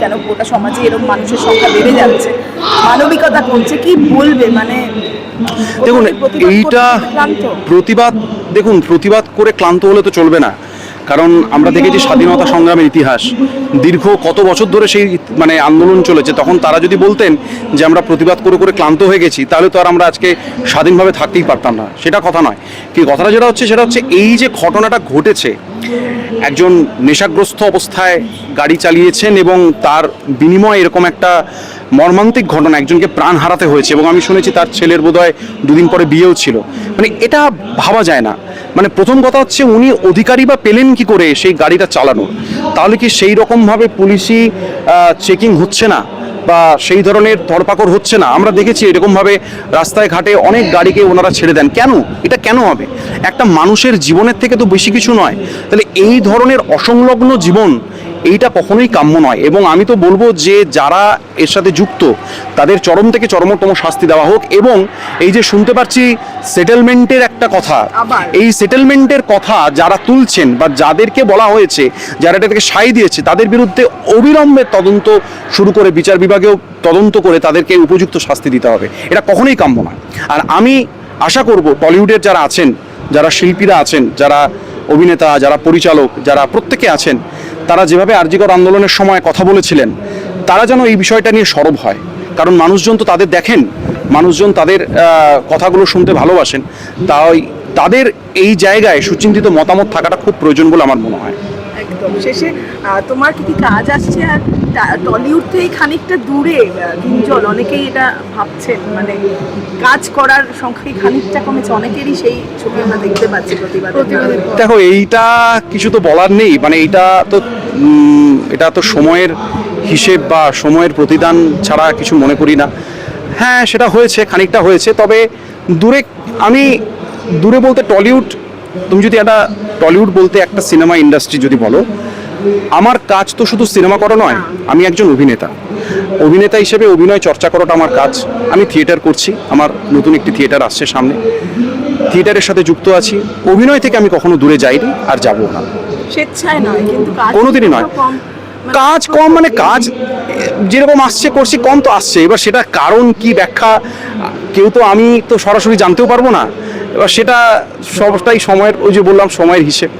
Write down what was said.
কেন গোটা সমাজে এরকম মানুষের সংখ্যা বেড়ে যাচ্ছে? মানবিকতা কমছে কি বলবে? মানে দেখুন এইটা প্রতিবাদ দেখুন প্রতিবাদ করে ক্লান্ত হলে তো চলবে না। কারণ আমরা দেখেছি স্বাধীনতা সংগ্রামের ইতিহাস। দীর্ঘ কত বছর ধরে সেই মানে আন্দোলন চলেছে, তখন তারা যদি বলতেন যে আমরা প্রতিবাদ করে করে ক্লান্ত হয়ে গেছি, তাহলে তো আর আমরা আজকে স্বাধীনভাবে থাকতেই পারতাম না। সেটা কথা নয়। কি কথাটা যেটা হচ্ছে, সেটা হচ্ছে এই যে ঘটনাটা ঘটেছে, একজন নেশাগ্রস্ত অবস্থায় গাড়ি চালিয়েছেন এবং তার বিনিময়ে এরকম একটা মর্মান্তিক ঘটনা, একজনকে প্রাণ হারাতে হয়েছে এবং আমি শুনেছি তার ছেলের বোধহয় দুদিন পরে বিয়েও ছিল। মানে এটা ভাবা যায় না। মানে প্রথম কথা হচ্ছে উনি অধিকারী বা পেলেন কি করে সেই গাড়িটা চালানোর তাহলে কি সেই রকমভাবে পুলিশি চেকিং হচ্ছে না? বা সেই ধরনের ধরপাকড় হচ্ছে না? আমরা দেখেছি এরকমভাবে রাস্তায় ঘাটে অনেক গাড়িকে ওনারা ছেড়ে দেন। কেন? এটা কেন হবে? একটা মানুষের জীবনের থেকে তো বেশি কিছু নয়। তাহলে এই ধরনের অসংলগ্ন জীবন এইটা কখনোই কাম্য নয়। এবং আমি তো বলব যে যারা এর সাথে যুক্ত তাদের চরম থেকে চরমতম শাস্তি দেওয়া হোক এবং এই যে শুনতে পাচ্ছি সেটেলমেন্টের একটা কথা এই সেটেলমেন্টের কথা যারা তুলছেন বা যাদেরকে বলা হয়েছে যারা এটা থেকে সাই দিয়েছে তাদের বিরুদ্ধে অবিলম্বে তদন্ত শুরু করে বিচার বিভাগেও তদন্ত করে তাদেরকে উপযুক্ত শাস্তি দিতে হবে। এটা কখনোই কাম্য নয়। আর আমি আশা করব টলিউডের যারা আছেন যারা শিল্পীরা আছেন যারা অভিনেতা যারা পরিচালক যারা প্রত্যেকে আছেন তারা যেভাবে আরজিকর আন্দোলনের সময় কথা বলেছিলেন তারা যেন এই বিষয়টা নিয়ে সরব হয়। কারণ মানুষজন তো তাদের দেখেন মানুষজন তাদের কথাগুলো শুনতে ভালোবাসেন। তাই তাদের এই জায়গায় সুচিন্তিত মতামত থাকাটা খুব প্রয়োজন বলে আমার মনে হয়। একদম। শেষে তোমার কি কি কাজ আসছে? আর টা- টলিউড থেকে খানিকটা দূরে গুঞ্জন অনেকেই এটা ভাবছেন। মানে কাজ করার খানিকটা কমেছে। অনেকেরই সেই ছবি আমরা দেখতে পাচ্ছি প্রতিবাদ। দেখো এইটা কিছু তো বলার নেই। মানে এইটা তো এটা তো সময়ের হিসেব বা সময়ের প্রতিদান ছাড়া কিছু মনে করি না। হ্যাঁ সেটা হয়েছে, খানিকটা হয়েছে, তবে দূরে আমি, দূরে বলতে টলিউড, তুমি যদি একটা টলিউড বলতে একটা সিনেমা ইন্ডাস্ট্রি যদি বলো, আমার কাজ তো শুধু সিনেমা করা নয়, আমি একজন অভিনেতা। অভিনেতা হিসেবে অভিনয় চর্চা করাটা আমার কাজ। আমি থিয়েটার করছি, আমার নতুন একটি থিয়েটার আসছে সামনে। থিয়েটারের সাথে যুক্ত আছি। অভিনয় থেকে আমি কখনো দূরে যাইনি আর যাব না। স্বেচ্ছায় নয় কিন্তু কোনোদিনই নয়। মানে কাজ কম মানে কাজ যেরকম আসছে করছি কম তো আসছে। এবার সেটা কারণ কি ব্যাখ্যা কেউ তো আমি তো সরাসরি জানতেও পারব না। এবার সেটা সবটাই সময়ের ওই যে বললাম সময়ের হিসেব।